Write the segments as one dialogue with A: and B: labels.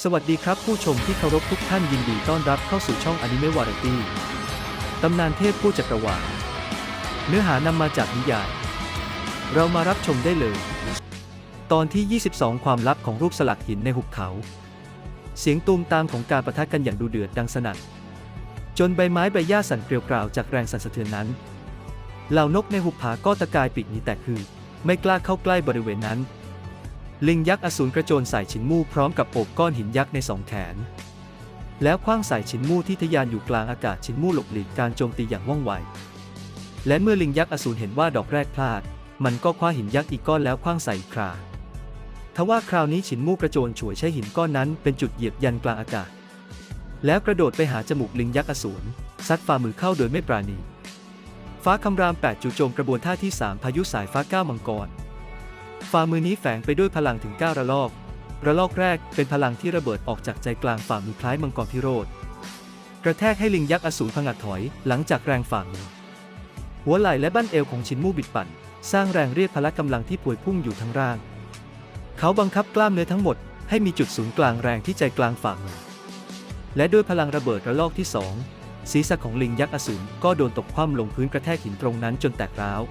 A: สวัสดีครับผู้ชมที่เคารพทุกท่านยินดีต้อนรับเข้าสู่ช่องอนิเมะวาไรตี้ตำนานเทพผู้จักรวาลเนื้อหานำมาจากนิยาย เรามารับชมได้เลย ตอนที่ 22 ความลับของรูปสลักหินในหุบเขา เสียงตูมตามของการประทะกันอย่างดูเดือดดังสนั่นจนใบไม้ใบหญ้าสั่นเกลียวกราวจากแรงสั่นสะเทือนนั้น เหล่านกในหุบผาก็ตะกายปีกหนีแตกคือ ไม่กล้าเข้าใกล้บริเวณนั้น ลิงยักษ์อสูรกระโจนใส่ฉินมู่พร้อมกับโอบก้อนหินยักษ์ในสองแขน แล้วคว้างใส่ฉินมู่ที่ทะยานอยู่กลางอากาศฉินมู่หลบหลีกการโจมตีอย่างว่องไว และเมื่อลิงยักษ์อสูรเห็นว่าดอกแรกพลาด มันก็คว้าหินยักษ์อีกก้อนแล้วคว้างใส่คราทว่าคราวนี้ฉินมู่กระโจนฉวยใช้หินก้อนนั้นเป็นจุดเหยียบยันกลางอากาศ แล้วกระโดดไปหาจมูกลิงยักษ์อสูรซัดฝ่ามือเข้าโดยไม่ปราณี ฟ้าคำรามแปดจู่โจมกระบวนท่าที่สามพายุสายฟ้าก้ามังกร ฝ่ามือนี้แฝงไปด้วยพลังถึง 9 ระลอก ระลอกแรกเป็นพลังที่ระเบิดออกจากใจกลางฝ่ามือคล้ายมังกรพิโรธ กระแทกให้ลิงยักษ์อสูรผงัดถอยหลังจากแรงฝ่ามือ หัวไหล่และบั้นเอวของชินมู่บิดปั่น สร้างแรงเรียกพละกำลังที่ป่วยพุ่งอยู่ทั้งร่าง เขาบังคับกล้ามเนื้อทั้งหมดให้มีจุดศูนย์กลางแรงที่ใจกลางฝ่ามือ และด้วยพลังระเบิดระลอกที่สองศีรษะของลิงยักษ์อสูรก็โดนตกคว่ำลงพื้นกระแทกหินตรงนั้นจนแตกร้าว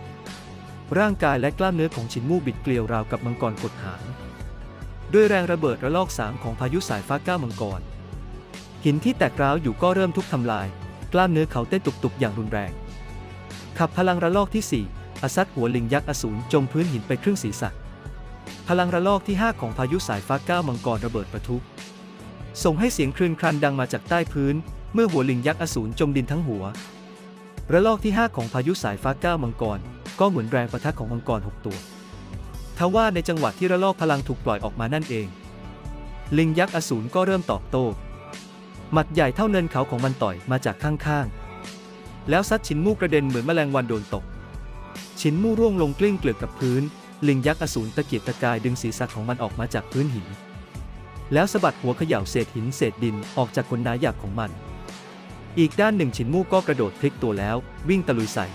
A: ร่างกายและกล้ามเนื้อของชินมู่บิดเกลียวราวกับมังกรกดหางด้วยแรงระเบิดระลอกสามของพายุสายฟ้าก้ามังกร หินที่แตกร้าวอยู่ก็เริ่มทุกทำลาย กล้ามเนื้อเขาเต้นตุบๆอย่างรุนแรง ขับพลังระลอกที่ 4อาซัดหัวลิงยักษ์อสูรจมพื้นหินไปครึ่งศีรษะ พลังระลอกที่ 5 ของพายุสายฟ้าก้ามังกรระเบิดประทุส่งให้เสียงคลื่นครันดังมาจากใต้พื้น เมื่อหัวลิงยักษ์อสูรจมดินทั้งหัว ระลอกที่ 5 ของพายุสายฟ้าก้ามังกร ก็เหมือนแรงประทะของมังกร 6 ตัว ทว่าในจังหวะที่ระลอกพลังถูกปล่อยออกมานั่นเอง ลิงยักษ์อสูรก็เริ่มตอบโต้ หมัดใหญ่เท่าเนินเขาของมันต่อยมาจากข้างๆ แล้วซัดชิ้นมู่กระเด็นเหมือนแมลงวันโดนตก ชิ้นมูร่วงลงกลิ้งเกลือกกับพื้น ลิงยักษ์อสูรตะเกียกตะกายดึงศีรษะของมันออกมาจากพื้นหิน แล้วสะบัดหัวเขย่าเศษหินเศษดินออกจากขนหนาหยาบของมัน อีกด้านหนึ่งชินมู่ก็กระโดดพลิกตัวแล้ว วิ่งตะลุยใส่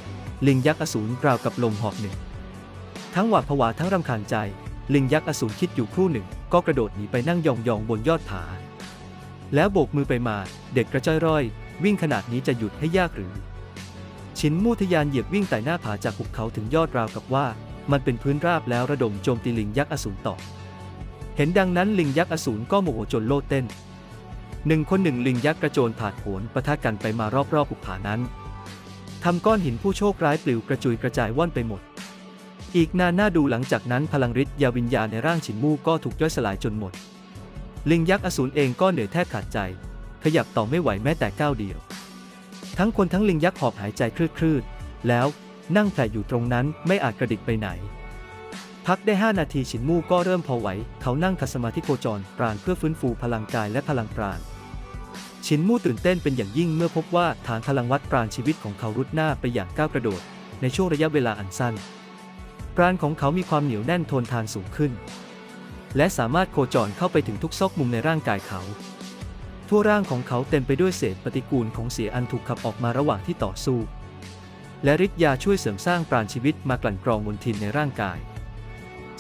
A: ลิงยักษ์อสูรราวกับลมหอบหนึ่ง ทั้งหวาดผวาทั้งรำคาญใจ ลิงยักษ์อสูรคิดอยู่ครู่หนึ่ง ก็กระโดดหนีไปนั่งยองๆบนยอดผา แล้วโบกมือไปมาเด็กกระจ้อยร่อย วิ่งขนาดนี้จะหยุดให้ยากหรือ ชินมูทะยานเหยียบวิ่งไต่หน้าผาจากหุบเขาถึงยอดราวกับว่า มันเป็นพื้นราบแล้วระดมโจมตีลิงยักษ์อสูรต่อ เห็นดังนั้นลิงยักษ์อสูรก็โมโหจนโลดเต้นหนึ่งคนหนึ่งลิงยักษ์กระโจนผานโผนปะทะกันไปมารอบๆหุบผานั้น ทำก้อนหินผู้โชคร้ายปลิวกระจุยกระจายว่อนไปหมด อีกนานหน้าดูหลังจากนั้นพลังฤทธิ์ยาวิญญาในร่างฉินมู่ก็ถูกย่อยสลายจนหมด ลิงยักษ์อสูรเองก็เหนื่อยแทบขาดใจ ขยับต่อไม่ไหวแม้แต่ก้าวเดียว ทั้งคนทั้งลิงยักษ์หอบหายใจคลืดๆ แล้วนั่งแผลอยู่ตรงนั้นไม่อาจกระดิกไปไหน พักได้ 5 นาทีฉินมู่ก็เริ่มพอไหว เขานั่งคัสมาธิโคจรปราณเพื่อฟื้นฟูพลังกายและพลังปราณ ชินมู่ตื่นเต้นเป็นอย่างยิ่งเมื่อพบว่าฐานพลังวัดปราณชีวิตของเขารุดหน้าไปอย่างก้าวกระโดด ในช่วงระยะเวลาอันสั้น ปราณของเขามีความเหนียวแน่นทนทานสูงขึ้น และสามารถโคจรเข้าไปถึงทุกซอกมุมในร่างกายเขา ทั่วร่างของเขาเต็มไปด้วยเศษปฏิกูลของเสียอันถูกขับออกมาระหว่างที่ต่อสู้ และฤทธิ์ยาช่วยเสริมสร้างปราณชีวิตมากลั่นกรองมลทินในร่างกาย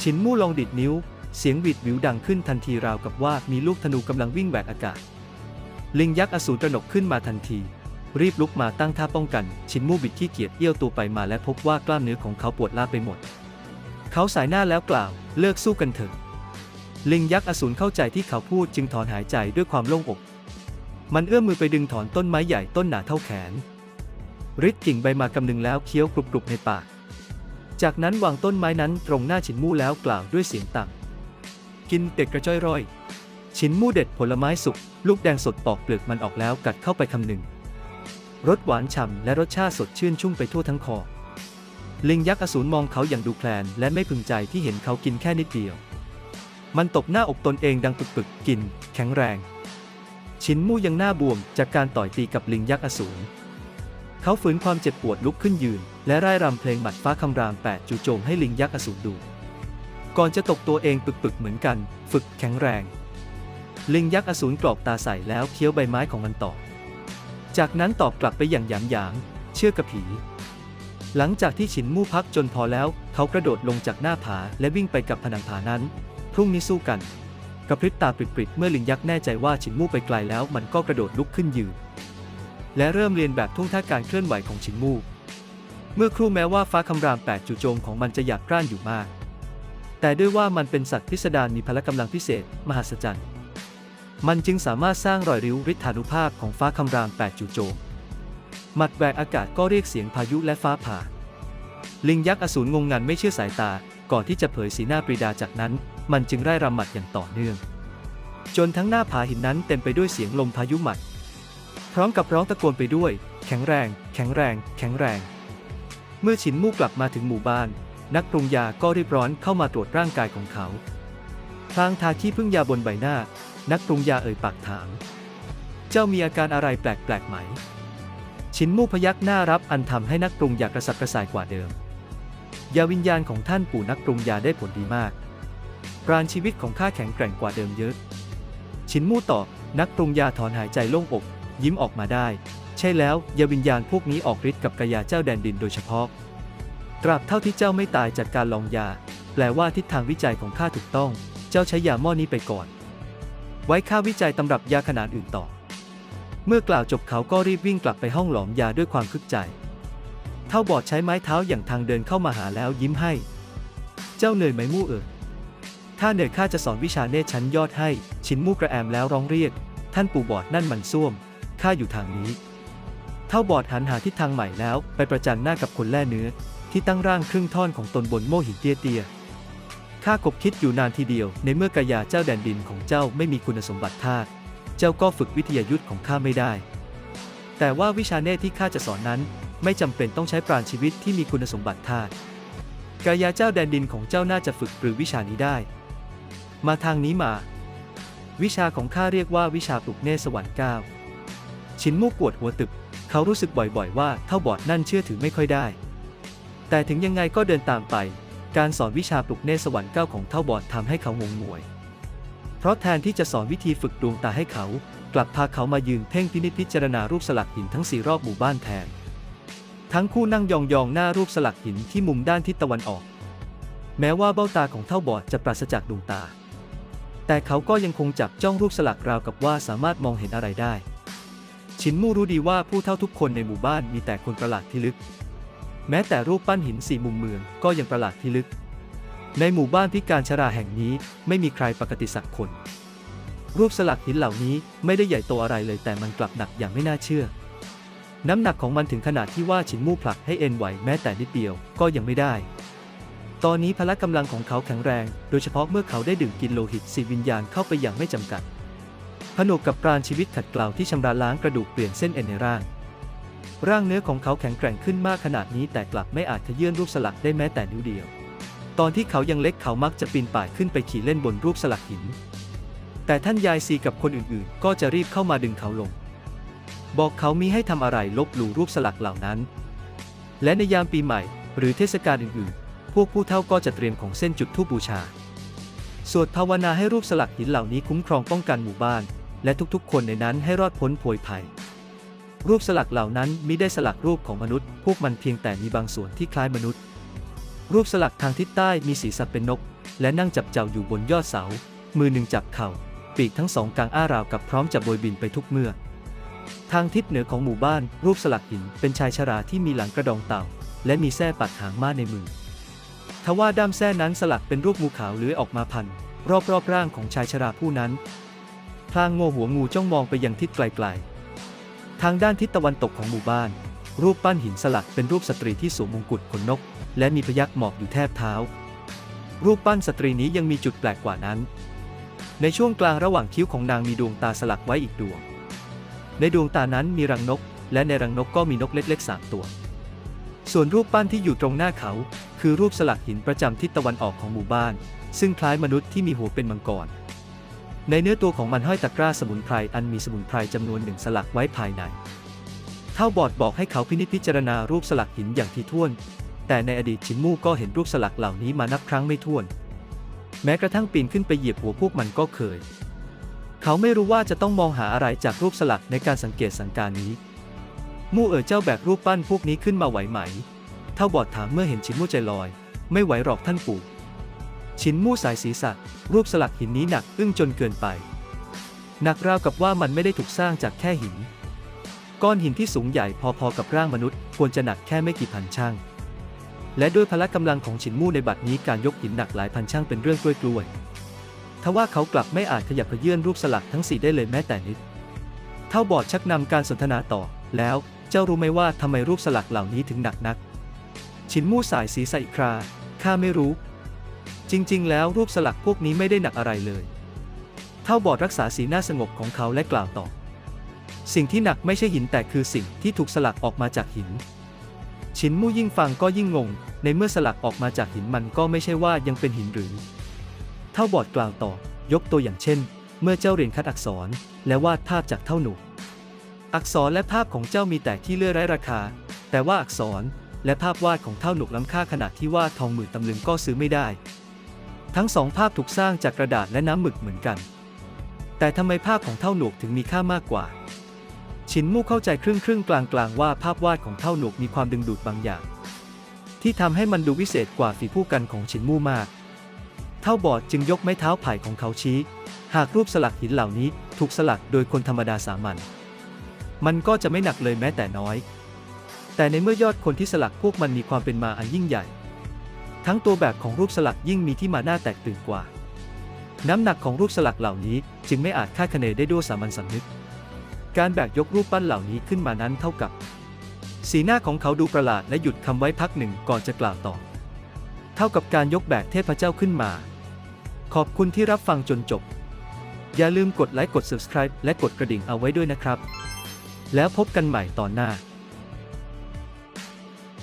A: ชินมู่ลองดิดนิ้ว เสียงหวีดหวิวดังขึ้นทันทีราวกับว่ามีลูกธนูกำลังวิ่งแหวกอากาศ ลิงยักษ์อสูรตระหนกขึ้นมาทันที รีบลุกมาตั้งท่าป้องกัน ชินมู่บิดขี้เกียจเอี้ยวตัวไปมาและพบว่ากล้ามเนื้อของเขาปวดล้าไปหมด เขาสายหน้าแล้วกล่าว เลิกสู้กันเถอะ ลิงยักษ์อสูรเข้าใจที่เขาพูดจึงถอนหายใจด้วยความโล่งอก มันเอื้อมมือไปดึงถอนต้นไม้ใหญ่ต้นหนาเท่าแขนริดกิ่งใบมากำนึงแล้วเคี้ยวกรุบๆในปาก จากนั้นวางต้นไม้นั้นตรงหน้าฉินมู่แล้วกล่าวด้วยเสียงต่ำกินเด็กกระจ้อยร่อย ฉินมูเด็ดผลไม้สุก ลูกแดงสดปอกเปลือกมันออกแล้วกัดเข้าไปคำหนึ่ง รสหวานฉ่ำและรสชาติสดชื่นชุ่มไปทั่วทั้งคอ ลิงยักษ์อสูรมองเขาอย่างดูแคลน และไม่พึงใจที่เห็นเขากินแค่นิดเดียว มันตบหน้าอกตนเองดังปึกๆกิน แข็งแรง ชิ้นมูยังหน้าบวมจากการต่อยตีกับลิงยักษ์อสูร เขาฝืนความเจ็บปวดลุกขึ้นยืน และร่ายรำเพลงหมัดฟ้าคำรามแปดจู่โจมให้ลิงยักษ์อสูรดู ก่อนจะตกตัวเองปึกๆเหมือนกัน ฝึกแข็งแรง ลิงยักษ์อสูรกรอกตาใส่แล้วเคี้ยวใบไม้ของมันต่อ จากนั้นตอบกลับไปอย่างหยางหยางเชื่อกับผี หลังจากที่ฉินมู่พักจนพอแล้ว เขากระโดดลงจากหน้าผาและวิ่งไปกับผนังผานั้น พรุ่งนี้สู้กัน กระพริบตาปริบๆเมื่อลิงยักษ์แน่ใจว่าฉินมู่ไปไกลแล้ว มันก็กระโดดลุกขึ้นยืน และเริ่มเรียนแบบท่วงท่าการเคลื่อนไหวของฉินมู่ เมื่อครู่แม้ว่าฟ้าคำรามแปดจู่โจมของมันจะหยาบกร้านอยู่มาก แต่ด้วยว่ามันเป็นสัตว์พิสดารมีพละกำลังพิเศษ มหัศจรรย์ มันจึงสามารถสร้างรอยริ้วฤทธานุภาพของฟ้าคำรามแปดจู่โจม หมัดแหวกอากาศก็เรียกเสียงพายุและฟ้าผ่า ลิงยักษ์อสูรงงงันไม่เชื่อสายตา ก่อนที่จะเผยสีหน้าปรีดาจากนั้น มันจึงไร่รำหมัดอย่างต่อเนื่อง จนทั้งหน้าผาหินนั้นเต็มไปด้วยเสียงลมพายุหมัด พร้อมกับร้องตะโกนไปด้วย แข็งแรง แข็งแรง แข็งแรง เมื่อฉินมู่กลับมาถึงหมู่บ้าน นักปรุงยาก็รีบร้อนเข้ามาตรวจร่างกายของเขาพลางทาที่พึ่งยาบนใบหน้า นักปรุงยาเอ่ยปากถาม เจ้ามีอาการอะไรแปลกๆไหมฉินมู่พยักหน้ารับอันทำให้นักปรุงยากระสับกระส่ายกว่าเดิม ยาวิญญาณของท่านปู่นักปรุงยาได้ผลดีมาก ปราณชีวิตของข้าแข็งแกร่งกว่าเดิมเยอะฉินมู่ตอบ นักปรุงยาถอนหายใจโล่งอก ยิ้มออกมาได้ ใช่แล้วยาวิญญาณพวกนี้ออกฤทธิ์กับกายาเจ้าแดนดินโดยเฉพาะ ตราบเท่าที่เจ้าไม่ตายจากการลองยา แปลว่าทิศทางวิจัยของข้าถูกต้อง เจ้าใช้ยาหม้อนี้ไปก่อน ไว้ข้าวิจัยตำรับยาขนาดอื่นต่อ เมื่อกล่าวจบเขาก็รีบวิ่งกลับไปห้องหลอมยาด้วยความคึกใจเท่าบอดใช้ไม้เท้าอย่างทางเดินเข้ามาหาแล้วยิ้มให้ เจ้าเหนื่อยไหมมู่เอ๋ยถ้าเหนื่อยข้าจะสอนวิชาเนตรชั้นยอดให้ ชินมู่กระแอมแล้วร้องเรียก ท่านปู่บอดนั่นมันส้วม ข้าอยู่ทางนี้ เท่าบอดหันหาทิศทางใหม่แล้ว ไปประจันหน้ากับคนแล่เนื้อ ที่ตั้งร่างครึ่งท่อนของตนบนโม่หินเตี้ยๆ ข้ากบคิดอยู่นานทีเดียว ในเมื่อกายาเจ้าแดนดินของเจ้าไม่มีคุณสมบัติธาตุเจ้าก็ฝึกวิทยายุทธของข้าไม่ได้ แต่ว่าวิชาเนตรที่ข้าจะสอนนั้น ไม่จำเป็นต้องใช้ปราณชีวิตที่มีคุณสมบัติธาตุกายาเจ้าแดนดินของเจ้าน่าจะฝึกปรือวิชานี้ได้ มาทางนี้มา วิชาของข้าเรียกว่าวิชาปลุกเนสวรรค์เก้าชินมู่ปวดหัวตึบเขารู้สึกบ่อยๆ ว่าเท่าบอดนั่นเชื่อถือไม่ค่อยได้ แต่ถึงยังไงก็เดินตามไป การสอนวิชาปลุกเนสวรรค์เก้าของเท่าบอดทำให้เขางงงวย เพราะแทนที่จะสอนวิธีฝึกดวงตาให้เขา กลับพาเขามายืนเพ่งพินิจพิจารณารูปสลักหินทั้งสี่รอบหมู่บ้านแทน ทั้งคู่นั่งยองๆหน้ารูปสลักหินที่มุมด้านทิศตะวันออก แม้ว่าเบ้าตาของเท่าบอดจะปราศจากดวงตา แต่เขาก็ยังคงจับจ้องรูปสลักราวกับว่าสามารถมองเห็นอะไรได้ ชินมู่รู้ดีว่าผู้เท่าทุกคนในหมู่บ้านมีแต่คนประหลาดที่ลึก แม้แต่รูปปั้นหินสี่มุมเมืองก็ยังประหลาดที่ลึก ในหมู่บ้านพิการชราแห่งนี้ไม่มีใครปกติสักคน รูปสลักหินเหล่านี้ไม่ได้ใหญ่โตอะไรเลยแต่มันกลับหนักอย่างไม่น่าเชื่อ น้ำหนักของมันถึงขนาดที่ว่าฉินมู่ผลักให้เอ็นไหวแม้แต่นิดเดียวก็ยังไม่ได้ ตอนนี้พละกำลังของเขาแข็งแรง โดยเฉพาะเมื่อเขาได้ดื่มกินโลหิตสีวิญญาณเข้าไปอย่างไม่จำกัด ผนวกกับปราณชีวิตขัดเกลาที่ชำระล้างกระดูกเปลี่ยนเส้นเอ็นในร่าง ร่างเนื้อของเขาแข็งแกร่งขึ้นมากขนาดนี้แต่กลับไม่อาจขยื่นรูปสลักได้แม้แต่นิ้วเดียว ตอนที่เขายังเล็กเขามักจะปีนป่ายขึ้นไปขี่เล่นบนรูปสลักหิน แต่ท่านยายซีกับคนอื่นๆ ก็จะรีบเข้ามาดึงเขาลง บอกเขามีให้ทำอะไรลบหลู่รูปสลักเหล่านั้น และในยามปีใหม่ หรือเทศกาลอื่นๆ พวกผู้เฒ่าก็จะเตรียมของเส้นจุดธูปบูชา สวดภาวนาให้รูปสลักหินเหล่านี้คุ้มครองป้องกันหมู่บ้าน และทุกๆ คนในนั้นให้รอดพ้นโผยภัย รูปสลักเหล่านั้นมิได้สลักรูปของมนุษย์ พวกมันเพียงแต่มีบางส่วนที่คล้ายมนุษย์ รูปสลักทางทิศใต้มีศีรษะเป็นนก และนั่งจับเจ้าอยู่บนยอดเสา มือหนึ่งจับเข่า ปีกทั้งสองกลางอ้าราวกับพร้อมจะโบยบินไปทุกเมื่อ ทางทิศเหนือของหมู่บ้าน รูปสลักหินเป็นชายชราที่มีหลังกระดองเต่า และมีแส้ปัดหางม้าในมือ ทว่าด้ามแส้นั้นสลักเป็นรูปงูขาวเลื้อยออกมาพันรอบๆร่างของชายชราผู้นั้นพลางโง่หัวงูจ้องมองไปยังทิศไกลๆ ทางด้านทิศตะวันตกของหมู่บ้าน รูปปั้นหินสลักเป็นรูปสตรีที่สวมมงกุฎขนนก และมีพยักหมอบอยู่แทบเท้า รูปปั้นสตรีนี้ยังมีจุดแปลกกว่านั้น ในช่วงกลางระหว่างคิ้วของนางมีดวงตาสลักไว้อีกดวง ในดวงตานั้นมีรังนก และในรังนกก็มีนกเล็กๆสามตัว ส่วนรูปปั้นที่อยู่ตรงหน้าเขา คือรูปสลักหินประจำทิศตะวันออกของหมู่บ้าน ซึ่งคล้ายมนุษย์ที่มีหัวเป็นมังกร ในเนื้อตัวของมันห้อยตะกร้าสมุนไพรอันมีสมุนไพรจำนวนหนึ่งสลักไว้ภายใน เท่าบอดบอกให้เขาพินิจพิจารณารูปสลักหินอย่างที่ถ้วน แต่ในอดีตชินมู่ก็เห็นรูปสลักเหล่านี้มานับครั้งไม่ถ้วน แม้กระทั่งปีนขึ้นไปเหยียบหัวพวกมันก็เคย เขาไม่รู้ว่าจะต้องมองหาอะไรจากรูปสลักในการสังเกตสังการนี้ มู่เอ๋อเจ้าแบกรูปปั้นพวกนี้ขึ้นมาไหวไหม เท่าบอดถามเมื่อเห็นชินมู่ใจลอย ไม่ไหวหรอกท่านปู่ ชิ้นมู่สายศีรษะรูปสลักหินนี้หนักอึ้งจนเกินไป หนักราวกับว่ามันไม่ได้ถูกสร้างจากแค่หิน ก้อนหินที่สูงใหญ่พอๆกับร่างมนุษย์ ควรจะหนักแค่ไม่กี่พันช่าง และด้วยพละกำลังของฉินมู่ในบัดนี้การยกหินหนักหลายพันช่างเป็นเรื่องกล้วยๆทว่าเขากลับไม่อาจขยับเขยื่อนรูปสลักทั้งสี่ได้เลยแม้แต่นิด เท่าบอดชักนำการสนทนาต่อ แล้วเจ้ารู้ไหมว่าทำไมรูปสลักเหล่านี้ถึงหนักนัก ชินมู่สายสีใส่คราข้าไม่รู้ จริง ๆ แล้วรูปสลักพวกนี้ไม่ได้หนักอะไรเลย เท่าบอดรักษาสีหน้าสงบของเขาและกล่าวต่อ สิ่งที่หนักไม่ใช่หินแต่คือสิ่งที่ถูกสลักออกมาจากหิน ชินมู่ยิ่งฟังก็ยิ่งงง ในเมื่อสลักออกมาจากหินมันก็ไม่ใช่ว่ายังเป็นหินหรือ เท่าบอดกล่าวต่อ ยกตัวอย่างเช่น เมื่อเจ้าเรียนคัดอักษร และวาดภาพจากเท่าหนู อักษรและภาพของเจ้ามีแต่ที่เลื่อยไร้ราคา แต่ว่าอักษรและภาพวาดของเท่าหนุกล้ำค่าขนาดที่ว่าทองหมื่นตำลึงก็ซื้อไม่ได้ ทั้งสองภาพถูกสร้างจากกระดาษและน้ำหมึกเหมือนกัน แต่ทำไมภาพของเท่าหนวกถึงมีค่ามากกว่า ชินมู่เข้าใจครึ่งครึ่งกลางกลางๆว่าภาพวาดของเท่าหนวกมีความดึงดูดบางอย่าง ที่ทำให้มันดูวิเศษกว่าฝีผู้กันของชินมู่มาก เท่าบอดจึงยกไม้เท้าไผ่ของเขาชี้ หากรูปสลักหินเหล่านี้ถูกสลักโดยคนธรรมดาสามัญมันก็จะไม่หนักเลยแม้แต่น้อย แต่ในเมื่อยอดคนที่สลักพวกมันมีความเป็นมาอันยิ่งใหญ่ ทั้งตัวแบบของรูปสลักยิ่งมีที่มาหน้าแตกตื่นกว่า น้ำหนักของรูปสลักเหล่านี้จึงไม่อาจคาดคะเนได้ด้วยสามัญสำนึก การแบกยกรูปปั้นเหล่านี้ขึ้นมานั้นเท่ากับ สีหน้าของเขาดูประหลาดและหยุดคำไว้พักหนึ่งก่อนจะกล่าวต่อ เท่ากับการยกแบกเทพเจ้าขึ้นมา ขอบคุณที่รับฟังจนจบ อย่าลืมกดไลค์กด subscribe และกดกระดิ่งเอาไว้ด้วยนะครับ แล้วพบกันใหม่ตอนหน้า